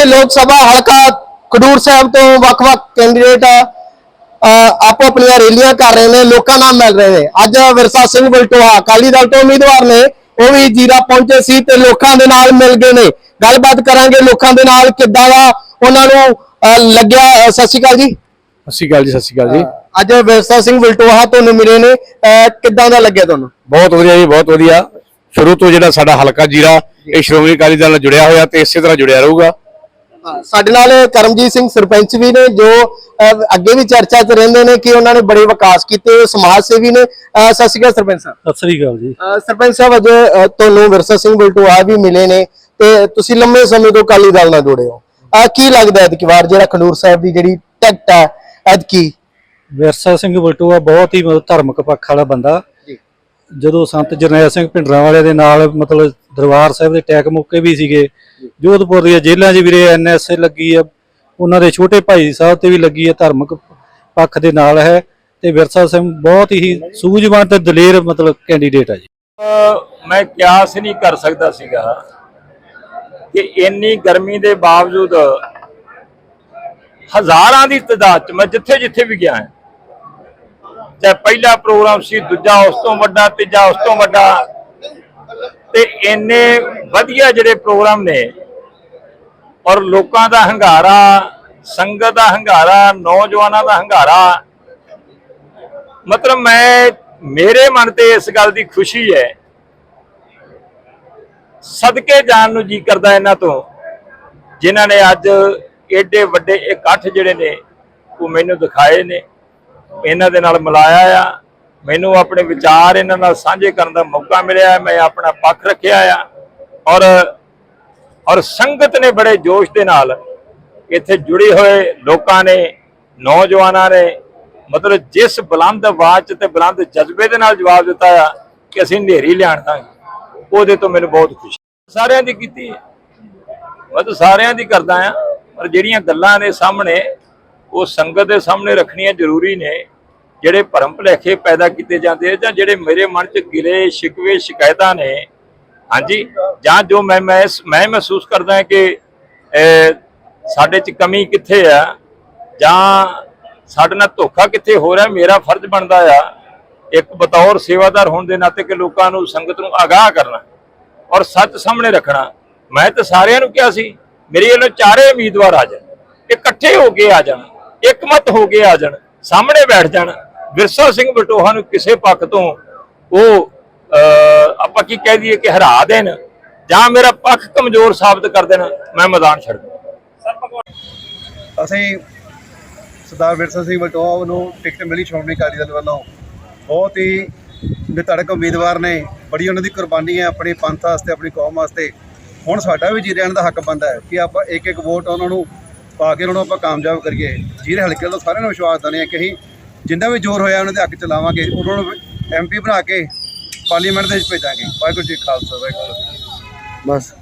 ਇੱਥੇ ਲੋਕ ਸਭਾ ਹਲਕਾ ਖਡੂਰ ਸਾਹਿਬ ਤੋਂ ਵੱਖ-ਵੱਖ ਕੈਂਡੀਡੇਟ ਆਪੋ ਆਪਣੀਆਂ ਰੈਲੀਆਂ ਕਰ ਰਹੇ ਨੇ ਲੋਕਾਂ ਨਾਲ ਮਿਲ ਰਹੇ ਨੇ। ਅੱਜ ਵਿਰਸਾ ਸਿੰਘ ਬਲਟੋਹਾ ਅਕਾਲੀ ਦਲ ਤੋਂ ਉਮੀਦਵਾਰ ਨੇ ਉਹ ਵੀ ਜੀਰਾ ਪਹੁੰਚੇ ਸੀ ਤੇ ਲੋਕਾਂ ਦੇ ਨਾਲ ਮਿਲ ਗਏ ਨੇ। ਗੱਲਬਾਤ ਕਰਾਂਗੇ ਲੋਕਾਂ ਦੇ ਨਾਲ ਕਿੱਦਾਂ ਦਾ ਉਹਨਾਂ ਨੂੰ ਲੱਗਿਆ ਸਤਿ ਸ਼੍ਰੀ ਅਕਾਲ ਜੀ। ਸਤਿ ਸ਼੍ਰੀ ਅਕਾਲ ਜੀ ਸਤਿ ਸ਼੍ਰੀ ਅਕਾਲ ਜੀ। ਅੱਜ ਵਿਰਸਾ ਸਿੰਘ ਬਲਟੋਹਾ ਤੁਹਾਨੂੰ ਮਿਲੇ ਨੇ ਕਿੱਦਾਂ ਦਾ ਲੱਗਿਆ ਤੁਹਾਨੂੰ? ਬਹੁਤ ਵਧੀਆ ਜੀ ਬਹੁਤ ਵਧੀਆ। ਸ਼ੁਰੂ ਤੋਂ ਜਿਹੜਾ ਸਾਡਾ ਹਲਕਾ ਜੀਰਾ ਇਹ ਸ਼੍ਰੋਮਣੀ ਅਕਾਲੀ ਦਲ ਨਾਲ ਜੁੜਿਆ ਹੋਇਆ ਤੇ ਇਸੇ ਤਰ੍ਹਾਂ ਜੁੜਿਆ ਰਹੂਗਾ। ਸਾਡੇ ਨਾਲ ਕਰਮਜੀਤ ਸਿੰਘ ਸਰਪੰਚ ਵੀ ਨੇ ਜੋ ਅੱਗੇ ਵੀ ਚਰਚਾ 'ਚ ਰਹਿੰਦੇ ਨੇ ਕਿ ਉਹਨਾਂ ਨੇ ਬੜੇ ਵਿਕਾਸ ਕੀਤੇ ਸਮਾਜ ਸੇਵੀ ਨੇ। ਸਤਿ ਸ਼੍ਰੀ ਅਕਾਲ ਸਰਪੰਚ ਸਾਹਿਬ। ਸਤਿ ਸ੍ਰੀ ਅਕਾਲ ਜੀ। ਸਰਪੰਚ ਸਾਹਿਬ ਅੱਜ ਤੁਹਾਨੂੰ ਵਿਰਸਾ ਸਿੰਘ ਬਲਟੋਆ ਵੀ ਮਿਲੇ ਨੇ ਤੇ ਤੁਸੀਂ ਲੰਮੇ ਸਮੇਂ ਤੋਂ ਅਕਾਲੀ ਦਲ ਨਾਲ ਜੁੜੇ ਹੋ। ਅਹ, ਕੀ ਲੱਗਦਾ ਹੈ ਕਿ ਵਾਰ ਜਿਹੜਾ ਖੰਡੂਰ ਸਾਹਿਬ ਦੀ ਜਿਹੜੀ ਟਿਕਟ ਹੈ ਐਤਕੀ? ਵਿਰਸਾ ਸਿੰਘ ਬਲਟੋਆ ਬਹੁਤ ਹੀ ਧਾਰਮਿਕ ਪੱਖ ਵਾਲਾ ਬੰਦਾ। ਜਦੋਂ ਸੰਤ ਜਰਨੈਲ ਸਿੰਘ ਭਿੰਡਰਾਂ ਵਾਲੇ ਦੇ ਨਾਲ, ਮਤਲਬ ਦਰਬਾਰ ਸਾਹਿਬ ਦੇ ਟੈਕ ਮੌਕੇ ਵੀ ਸੀਗੇ, ਜੋਧਪੁਰ ਦੀਆਂ ਜੇਲ੍ਹਾਂ 'ਚ ਵੀਰੇ ਐਨਐਸਏ ਲੱਗੀ ਆ, ਉਹਨਾਂ ਦੇ ਛੋਟੇ ਭਾਈ ਸਾਹਿਬ ਤੇ ਵੀ ਲੱਗੀ ਆ ਧਾਰਮਿਕ ਪੱਖ ਦੇ ਨਾਲ ਹੈ ਤੇ ਵਿਰਸਾ ਸਿੰਘ ਬਹੁਤ ਹੀ ਸੂਝਵਾਨ ਤੇ ਦਲੇਰ, ਮਤਲਬ ਕੈਂਡੀਡੇਟ ਆ ਜੀ। ਅਹ ਮੈਂ ਕਿਆਸ ਨਹੀਂ ਕਰ ਸਕਦਾ ਸੀਗਾ ਕਿ ਇੰਨੀ ਗਰਮੀ ਦੇ ਬਾਵਜੂਦ ਹਜ਼ਾਰਾਂ ਦੀ ਤਾਦਾਦ ਚ ਮੈਂ ਜਿੱਥੇ ਜਿੱਥੇ ਵੀ ਗਿਆ ਹਾਂ ਚਾਹੇ ਪਹਿਲਾ ਪ੍ਰੋਗਰਾਮ ਸੀ, ਦੂਜਾ ਉਸ ਤੋਂ ਵੱਡਾ, ਤੀਜਾ ਉਸ ਤੋਂ ਵੱਡਾ। ਤੇ ਇੰਨੇ ਵਧੀਆ ਜਿਹੜੇ ਪ੍ਰੋਗਰਾਮ ਨੇ ਔਰ ਲੋਕਾਂ ਦਾ ਹੰਗਾਰਾ, ਸੰਗਤ ਦਾ ਹੰਗਾਰਾ, ਨੌਜਵਾਨਾਂ ਦਾ ਹੰਗਾਰਾ, ਮਤਲਬ ਮੈਂ, ਮੇਰੇ ਮਨ ਤੇ ਇਸ ਗੱਲ ਦੀ ਖੁਸ਼ੀ ਹੈ। ਸਦਕੇ ਜਾਣ ਨੂੰ ਜੀ ਕਰਦਾ ਇਹਨਾਂ ਤੋਂ, ਜਿਨ੍ਹਾਂ ਨੇ ਅੱਜ ਏਡੇ ਵੱਡੇ ਇਕੱਠ ਜਿਹੜੇ ਨੇ, ਉਹ ਮੈਨੂੰ ਦਿਖਾਏ ਨੇ। ਇਹਨਾਂ ਦੇ ਨਾਲ ਮਿਲਾਇਆ ਆ। ਮੈਨੂੰ ਆਪਣੇ ਵਿਚਾਰ ਇਹਨਾਂ ਨਾਲ ਸਾਂਝੇ ਕਰਨ ਦਾ ਮੌਕਾ ਮਿਲਿਆ ਮੈਂ ਆਪਣਾ ਪੱਖ ਰੱਖਿਆ ਆ। ਔਰ ਔਰ ਸੰਗਤ ਨੇ ਬੜੇ ਜੋਸ਼ ਦੇ ਨਾਲ ਇੱਥੇ ਜੁੜੇ ਹੋਏ ਲੋਕਾਂ ਨੇ, ਨੌਜਵਾਨਾਂ ਨੇ, ਮਤਲਬ ਜਿਸ ਬੁਲੰਦ ਆਵਾਜ਼ ਤੇ ਬੁਲੰਦ ਜਜ਼ਬੇ ਦੇ ਨਾਲ ਜਵਾਬ ਦਿੱਤਾ ਆ ਕਿ ਅਸੀਂ ਹਨੇਰੀ ਲਿਆਣ ਦਾਂਗੇ। ਉਹਦੇ ਤੋਂ ਮੈਨੂੰ ਬਹੁਤ ਖੁਸ਼ੀ ਸਾਰਿਆਂ ਦੀ ਕੀਤੀ। ਮੈਂ ਤਾਂ ਸਾਰਿਆਂ ਦੀ ਕਰਦਾ ਆ। ਪਰ ਜਿਹੜੀਆਂ ਗੱਲਾਂ ਦੇ ਸਾਹਮਣੇ ਉਹ ਸੰਗਤ ਦੇ ਸਾਹਮਣੇ ਰੱਖਣੀਆਂ ਜ਼ਰੂਰੀ ਨੇ, ਜਿਹੜੇ ਭਰਮ ਭੁਲੇਖੇ ਪੈਦਾ ਕੀਤੇ ਜਾਂਦੇ ਆ ਜਾਂ ਜਿਹੜੇ ਮੇਰੇ ਮਨ 'ਚ ਗਿਲੇ ਸ਼ਿਕਵੇ ਸ਼ਿਕਾਇਤਾਂ ਨੇ, ਹਾਂਜੀ, ਜਾਂ ਜੋ ਮੈਂ ਮੈਂ ਮੈਂ ਮਹਿਸੂਸ ਕਰਦਾ ਕਿ ਸਾਡੇ 'ਚ ਕਮੀ ਕਿੱਥੇ ਆ, ਜਾਂ ਸਾਡੇ ਨਾਲ ਧੋਖਾ ਕਿੱਥੇ ਹੋ ਰਿਹਾ, ਮੇਰਾ ਫਰਜ਼ ਬਣਦਾ ਆ, ਇੱਕ ਬਤੌਰ ਸੇਵਾਦਾਰ ਹੋਣ ਦੇ ਨਾਤੇ ਕਿ ਲੋਕਾਂ ਨੂੰ, ਸੰਗਤ ਨੂੰ ਆਗਾਹ ਕਰਨਾ ਔਰ ਸੱਚ ਸਾਹਮਣੇ ਰੱਖਣਾ। ਮੈਂ ਤਾਂ ਸਾਰਿਆਂ ਨੂੰ ਕਿਹਾ ਸੀ, ਮੇਰੇ ਵੱਲੋਂ ਚਾਰੇ ਉਮੀਦਵਾਰ ਆ ਜਾਣ, ਇਕੱਠੇ ਹੋ ਕੇ ਆ ਜਾਣ। ਇਕਮਤ ਹੋ ਕੇ ਆ ਜਾਣ, ਸਾਹਮਣੇ ਬੈਠ ਜਾਣ। ਵਿਰਸਾ ਸਿੰਘ ਬਟੋਹਾ ਨੂੰ ਕਿਸੇ ਪੱਖ ਤੋਂ ਉਹ ਆਪਾਂ ਕੀ ਕਹਿ ਦਈਏ ਕਿ ਹਰਾ ਦੇਣ ਜਾਂ ਮੇਰਾ ਪੱਖ ਕਮਜ਼ੋਰ ਸਾਬਤ ਕਰ ਦੇਣ, ਮੈਂ ਮੈਦਾਨ ਛੱਡ ਅਸੀਂ ਸਰਦਾਰ ਵਿਰਸਾ ਸਿੰਘ ਬਲਟੋਆ ਨੂੰ ਟਿਕਟ ਮਿਲੀ ਸ਼੍ਰੋਮਣੀ ਅਕਾਲੀ ਦਲ ਵੱਲੋਂ। ਬਹੁਤ ਹੀ ਨਿਤੜਕ ਉਮੀਦਵਾਰ ਨੇ, ਬੜੀ ਉਹਨਾਂ ਦੀ ਕੁਰਬਾਨੀ ਹੈ ਆਪਣੀ ਪੰਥ ਵਾਸਤੇ, ਆਪਣੀ ਕੌਮ ਵਾਸਤੇ। ਹੁਣ ਸਾਡਾ ਵੀ ਜੀ ਰਹਿਣ ਦਾ ਹੱਕ ਬਣਦਾ ਹੈ ਕਿ ਆਪਾਂ ਇੱਕ ਇੱਕ ਵੋਟ ਉਹਨਾਂ ਨੂੰ ਪਾ ਕੇ ਉਹਨਾਂ ਨੂੰ ਆਪਾਂ ਕਾਮਯਾਬ ਕਰੀਏ। ਜੀਰੇ ਹਲਕੇ ਤੋਂ ਸਾਰਿਆਂ ਨੂੰ ਵਿਸ਼ਵਾਸ ਦਿੰਦੇ ਹਾਂ ਕਿ ਅਸੀਂ ਜਿੰਨਾ ਵੀ ਜ਼ੋਰ ਹੋਇਆ ਉਹਨਾਂ ਦੇ ਹੱਕ ਚਲਾਵਾਂਗੇ ਉਹਨਾਂ ਨੂੰ ਐਮਪੀ ਬਣਾ ਕੇ ਪਾਰਲੀਮੈਂਟ ਦੇ ਵਿੱਚ ਭੇਜਾਂਗੇ। ਵਾਹਿਗੁਰੂ ਜੀ ਖਾਲਸਾ, ਵਾਹਿਗੁਰੂ ਜੀ ਬਸ।